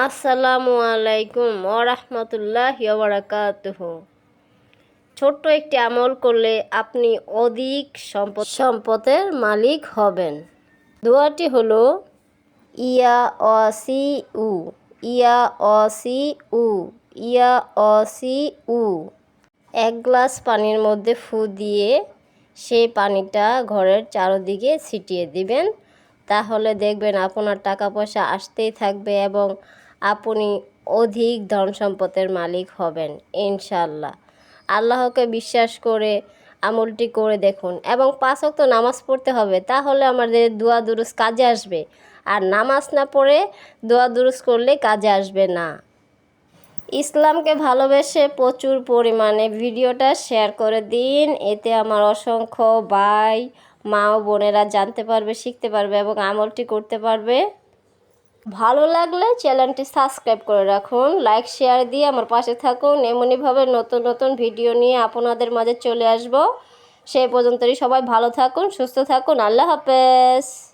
আসসালামু আলাইকুম ওরহমতুল্লাহ বারাকাতুহ ছোট্ট একটি আমল করলে আপনি অধিক সম্পদ সম্পদের মালিক হবেন। দোয়াটি হলো, ইয়া অসি উ ইয়া অসি উ ইয়া অসি উ এক গ্লাস পানির মধ্যে ফু দিয়ে সেই পানিটা ঘরের চারদিকে ছিটিয়ে দিবেন। তাহলে দেখবেন আপনার টাকা পয়সা আসতেই থাকবে এবং আপনি অধিক ধন সম্পদের মালিক হবেন ইনশাল্লাহ আল্লাহকে বিশ্বাস করে, আমলটি করে দেখুন এবং পাঁচ তো নামাজ পড়তে হবে, তাহলে আমাদের দোয়া দুরুস কাজে আসবে। আর নামাজ না পড়ে দোয়া দুরুস করলে কাজে আসবে না। ইসলামকে ভালোবেসে প্রচুর পরিমাণে ভিডিওটা শেয়ার করে দিন। এতে আমার অসংখ্য ভাই, মা ও বোনেরা জানতে পারবে, শিখতে পারবে এবং আমলটি করতে পারবে। ভালো লাগলে চ্যানেলটি সাবস্ক্রাইব করে রাখুন, লাইক, শেয়ার দিয়ে আমার পাশে থাকুন। এমনইভাবে নতুন নতুন ভিডিও নিয়ে আপনাদের মাঝে চলে আসব। সেই পর্যন্তই সবাই ভালো থাকুন, সুস্থ থাকুন। আল্লাহ হাফেজ।